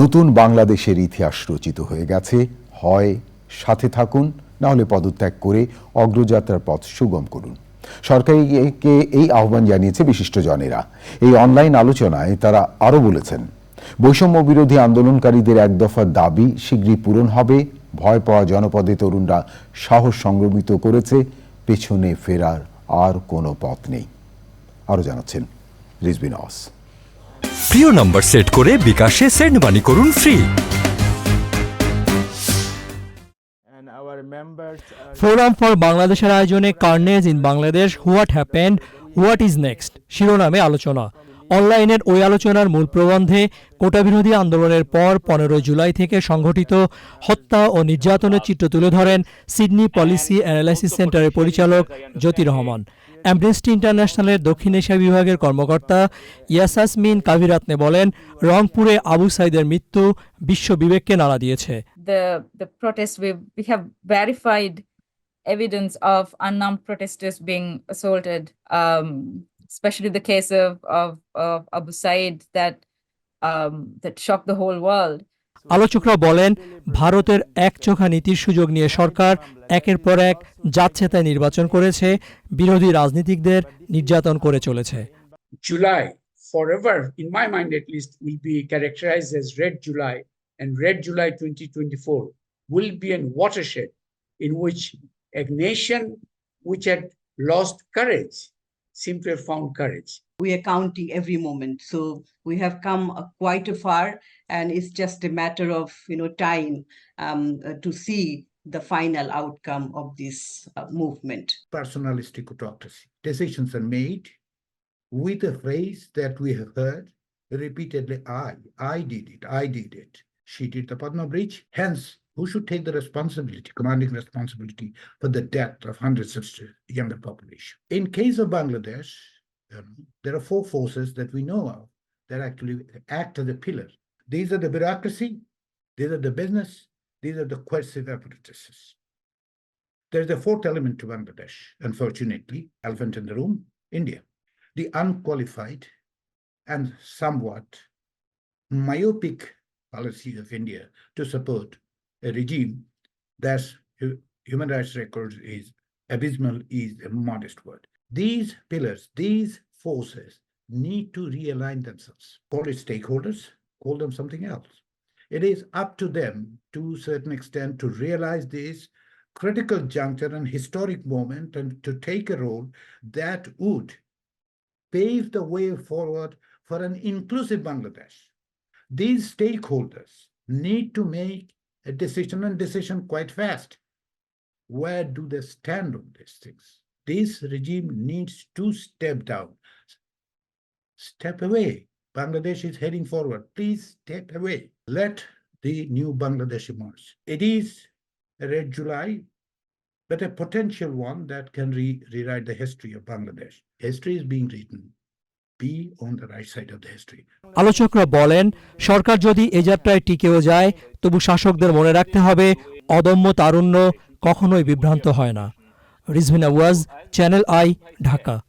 নতুন বাংলাদেশের ইতিহাস রচিত হয়ে গেছে। হয় সাথে থাকুন, না হলে পদত্যাগ করে অগ্রযাত্রার পথ সুগম করুন। সরকারকে এই আহ্বান জানিয়েছে বিশিষ্টজনেরা। এই অনলাইন আলোচনায় তারা আরও বলেছেন, বৈষম্য বিরোধী আন্দোলনকারীদের এক দফা দাবি শীঘ্রই পূরণ হবে। ভয় পাওয়া জনপদে তরুণরা সাহস সংগ্রমিত করেছে। পেছনে ফেরার আর কোনো পথ নেই। আরও জানাচ্ছেন রিজবিন প্রিয় নম্বর সেট করে বিকাশে সেন্ড মানি করুন free and our members are forum for বাংলাদেশের আয়োজনে carnage in Bangladesh what happened what is next শিরোনামে আলোচনা। অনলাইনের ওই আলোচনার মূল প্রবন্ধে কোটাবিরোধী আন্দোলনের পর পনেরো জুলাই থেকে সংঘটিত হত্যা ও নির্যাতনের চিত্র তুলে ধরেন সিডনি পলিসি অ্যানালাইসিস সেন্টারের পরিচালক জ্যোতি রহমান। অ্যামনেস্টি ইন্টারন্যাশনালের দক্ষিণ এশিয়া বিভাগের কর্মকর্তা ইয়াসাসমিন কাভিরাতনে বলেন, রংপুরে আবু সাইদের মৃত্যু বিশ্ব বিবেককে নাড়া দিয়েছে। Evidence of unarmed protesters being assaulted um especially the case of of, of Abu Said that um, that shocked the whole world. আলোচকরা বলেন ভারতের একচোখা নীতির সুযোগ নিয়ে সরকার একের পর এক যাচ্ছে তাই নির্বাচন করেছে বিরোধী রাজনীতিকদের নির্যাতন করে চলেছে July for ever in my mind at least will be characterize as red July and red July twenty twenty four will be an watershed in which a nation which had lost courage simply found courage. we are counting every moment. So we have come uh, quite a far, and it's just a matter of you know time um, uh, to see the final outcome of this uh, movement. personalistic autocracy. Decisions are made with a phrase that we have heard repeatedly I, I did it, I did it. She did the Padma Bridge. Hence, who should take the responsibility, commanding responsibility for the death of hundreds of younger population? In case of Bangladesh, um, there are four forces that we know of that actually act as a pillar. These are the bureaucracy, these are the business, these are the coercive apparatuses. There's a fourth element to Bangladesh, unfortunately, elephant in the room, India. The unqualified and somewhat myopic policy of India to support regime that's human rights record is abysmal is a modest word. These pillars, these forces need to realign themselves. Call it stakeholders, call them something else. It is up to them to a certain extent to realize this critical juncture and historic moment and to take a role that would pave the way forward for an inclusive Bangladesh. These stakeholders need to make a decision and decision quite fast. Where do they stand on these things? This regime needs to step down. Step away. Bangladesh is heading forward. Please step away. Let the new Bangladesh emerge. It is a red July, but a potential one that can re- rewrite the history of Bangladesh. History is being written. আলোচকরা বলেন, সরকার যদি এ যাত্রায় টিকেও যায়, তবু শাসকদের মনে রাখতে হবে, অদম্য তারুণ্য কখনোই বিভ্রান্ত হয় না। Rizvina was Channel I, Dhaka.